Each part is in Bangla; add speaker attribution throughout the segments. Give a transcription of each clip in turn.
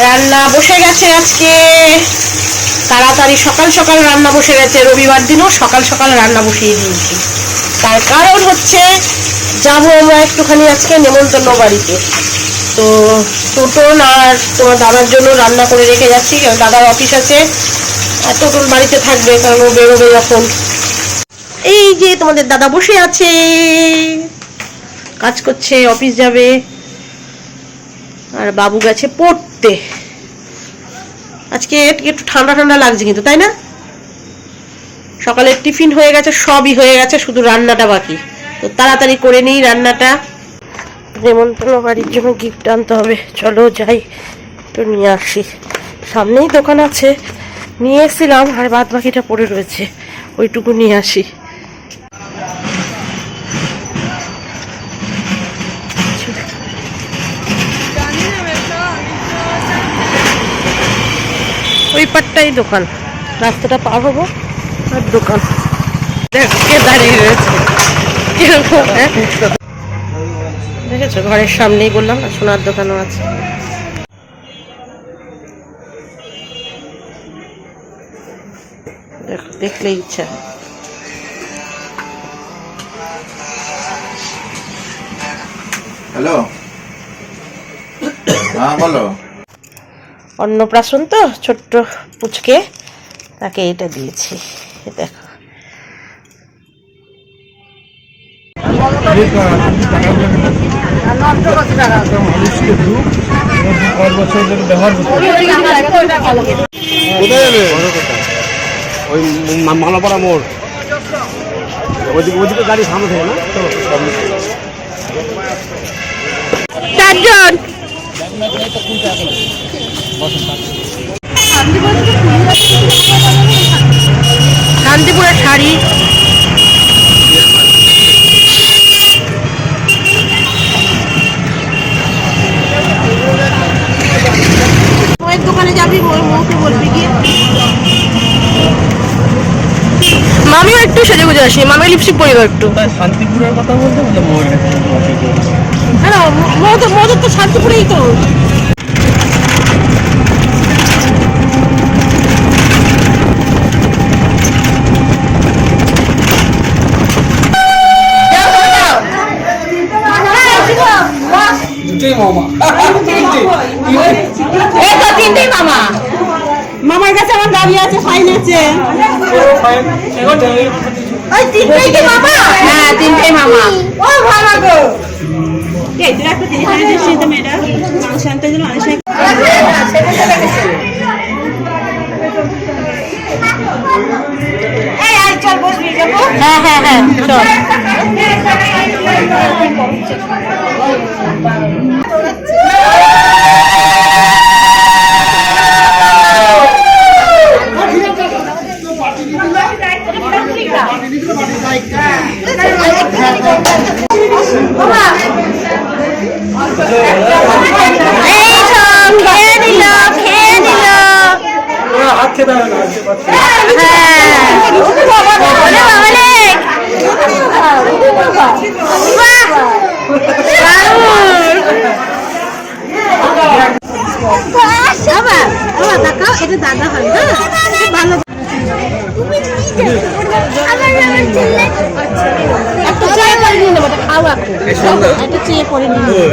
Speaker 1: রান্না বসে গেছে আজকে। তাড়াতাড়ি সকাল সকাল রান্না বসে গেছে, রবিবার দিনও সকাল সকাল রান্না বসিয়ে দিয়েছি। তার কারণ হচ্ছে, যাব আমরা একটুখানি আজকে নেমন্তন্ন বাড়িতে। তো টোটন আর তোমার দাদার জন্য রান্না করে রেখে যাচ্ছি, কারণ দাদার অফিস আছে। আর টোটন বাড়িতে থাকবে, কারণ ও বেরোবে যখন। এই যে তোমাদের দাদা বসে আছে। কাজ করছে, অফিস যাবে। আর বাবু গেছে পড়তে। আজকে একটু ঠান্ডা ঠান্ডা লাগছে কিন্তু, তাই না? সকালের টিফিন হয়ে গেছে, সবই হয়ে গেছে, শুধু রান্নাটা বাকি। তো তাড়াতাড়ি করে নিই রান্নাটা। নেমন্তন্ন বাড়ির জন্য গিফট আনতে হবে। চলো যাই, একটু নিয়ে আসি। সামনেই দোকান আছে। নিয়ে এসেছিলাম, আর বাদ বাকিটা পড়ে রয়েছে। ওইটুকু নিয়ে আসি। ওই পাটটাই দোকান। রাস্তাটা পার হব, আর দোকান। কে দাঁড়িয়ে রয়েছে। হ্যাঁ? দেখেছ, ঘরের সামনেই বললাম না, সোনার দোকানও আছে। দেখো দেখলে ইচ্ছা।
Speaker 2: হ্যালো? হ্যাঁ বলো।
Speaker 1: অন্নপ্রাশন তো ছোট্ট পুচকে তাকে এটা দিয়েছি দেখো।
Speaker 3: ওই মালাপাড়া মোড়। ওইদিকে গাড়ি সামনে থেকে না? চলো
Speaker 1: শান্তিপুরের শাড়ি। দোকানে যাবি মৌকে বলবি গিয়ে। মামিও একটু সেজে গুজে আসি মামি লিপস্টিক পরিব একটু।
Speaker 3: শান্তিপুরের কথা বলতে
Speaker 1: মধু তো শান্তিপুরেই তো। তিনটেই মামা। মামার কাছে আমার দাবি আছে ফাইন আছে। ওই তিনটেই কি মামা? হ্যাঁ তিনটেই মামা। ও মামা গো। এই তুই একটা তো মেয়েটা। মাংস আনতে গেলে অনেক হ্যাঁ হ্যাঁ হ্যাঁ চল। খেয়ে দিল খেয়ে দিল
Speaker 3: হাত খেতে হবে
Speaker 1: বাবা, বাবা, দেখাও, এটা দাদা হয়, হ্যাঁ? ভালো। একটা চেয়ে পরে নিয়ে নেব, এটা একটা চেয়ে পরে নিয়ে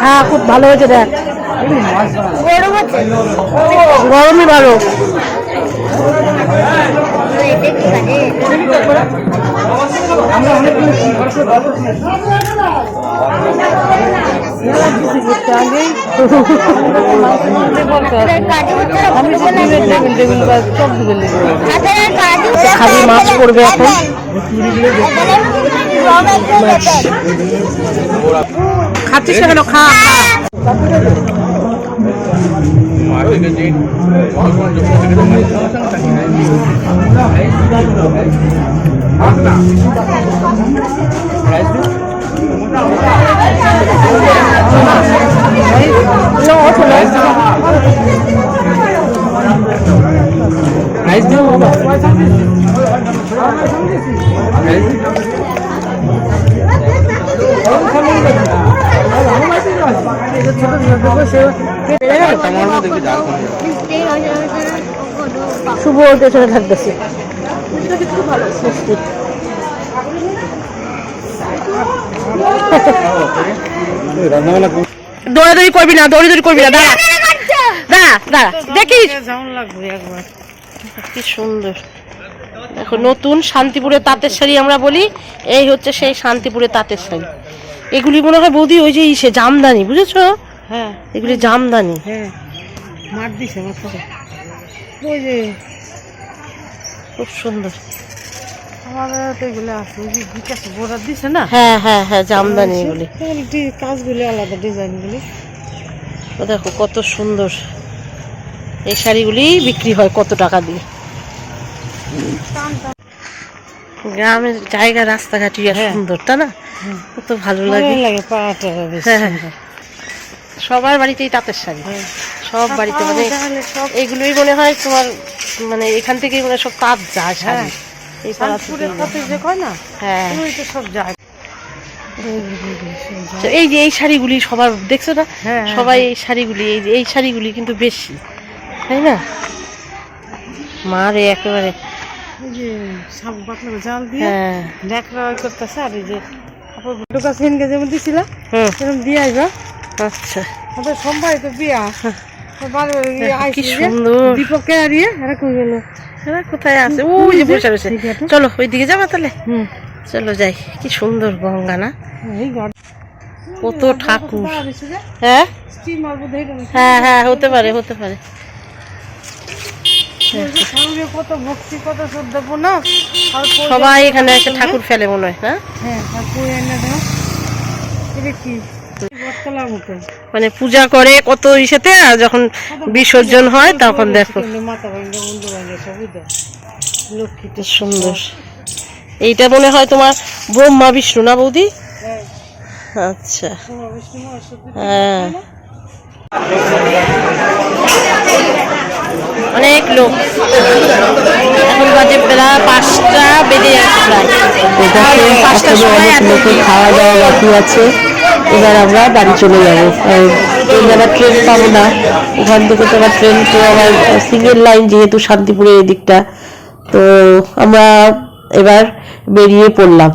Speaker 1: হ্যাঁ খুব ভালো হয়েছে দেখ। গরমই ভালো। খালি মাছ পড়বে এখন। খাচ্ছিস কেন? খা। 唔系，因为
Speaker 3: 佢跟，我哋讲
Speaker 1: 紧，就讲紧，就
Speaker 3: 系
Speaker 4: 喺是商上面，喺美国，
Speaker 1: শুভ পেছনে থাকতেছে দৌড়াদৌড়ি করবি না দৌড়াদৌড়ি করবি না দাঁড়া। দাঁড়া দাঁড়া দেখিস। কি সুন্দর। দেখো নতুন শান্তিপুরের তাঁতের শাড়ি আমরা বলি এই হচ্ছে সেই শান্তিপুরের তাঁতের শাড়ি। এগুলি মনে হয় বৌদি ওই যে ইসে জামদানি বুঝেছ?
Speaker 5: হ্যাঁ।
Speaker 1: এগুলি জামদানি?
Speaker 5: হ্যাঁ। মার দিছে ওই যে
Speaker 1: খুব সুন্দর।
Speaker 5: আমার তো এগুলো আছে। ওই যে বিকাশ বোর্ডার দিছে না?
Speaker 1: হ্যাঁ হ্যাঁ হ্যাঁ জামদানি এগুলি।
Speaker 5: কাজগুলি আলাদা ডিজাইনগুলি?
Speaker 1: ও দেখো কত সুন্দর। এই শাড়িগুলি বিক্রি হয় কত টাকা দিয়ে? গ্রামের জায়গা রাস্তাঘাট
Speaker 5: হ্যাঁ।
Speaker 1: সুন্দর তা না? কত ভালো লাগে।
Speaker 5: ভালো লাগে বেশ
Speaker 1: হ্যাঁ, হ্যাঁ। সবার বাড়িতেই তাঁতের শাড়ি।
Speaker 5: হ্যাঁ।
Speaker 1: সব বাড়িতে মানে এগুলোই মনে হয় তোমার মানে এখান থেকেই মনে সব তাঁত যায় শাড়ি।
Speaker 5: হ্যাঁ।
Speaker 1: এই
Speaker 5: যে কয় না
Speaker 1: হ্যাঁ।
Speaker 5: সব যায়।
Speaker 1: এই যে এই শাড়িগুলি সবার দেখছ না?
Speaker 5: হ্যাঁ,
Speaker 1: সবাই এই শাড়িগুলি এই এই শাড়িগুলি কিন্তু বেশি তাই না? মারে একেবারে।
Speaker 5: ওই যে জাল দিয়ে করতেছে আর এই যে যেমন সেরকম দিয়ে আইবা।
Speaker 1: আচ্ছা
Speaker 5: আমাদের তো বিয়া।
Speaker 1: দেখো, কি সুন্দর।
Speaker 5: দীপককে আর এরকম গেল।
Speaker 1: এরা কোথায় আছে? ওই যে বসে বসে। চলো ওই দিকে যাবা তাহলে?
Speaker 5: হুম।
Speaker 1: চলো যাই। কি সুন্দর গঙ্গা না? কত ঠাকুর। হ্যাঁ?
Speaker 5: হয়
Speaker 1: হ্যাঁ হ্যাঁ হতে পারে হতে পারে।
Speaker 5: কত ভক্তি কত
Speaker 1: সবাই এখানে একটা ঠাকুর ফেলে মনে হয়
Speaker 5: হ্যাঁ? এটা কি?
Speaker 1: মানে পূজা করে কত ইসেতে আর যখন বিসর্জন হয় তখন দেখো। সুন্দর। এইটা মনে হয় তোমার ব্রহ্মা বিষ্ণু না বৌদি?
Speaker 5: হ্যাঁ
Speaker 1: আচ্ছা। হ্যাঁ। অনেক লোক। এখন বাজে প্রায় পাঁচটা বেজে যাচ্ছে প্রায় পাঁচটার সময়।
Speaker 6: খাওয়া দাওয়া বাকি আছে। এবার আমরা বাড়ি চলে যাব। ট্রেন আবার ট্রেন পাবো না, ওখান থেকে তো আবার ট্রেন তো আবার সিঙ্গেল লাইন যেহেতু শান্তিপুরের এদিকটা, তো আমরা এবার বেরিয়ে পড়লাম।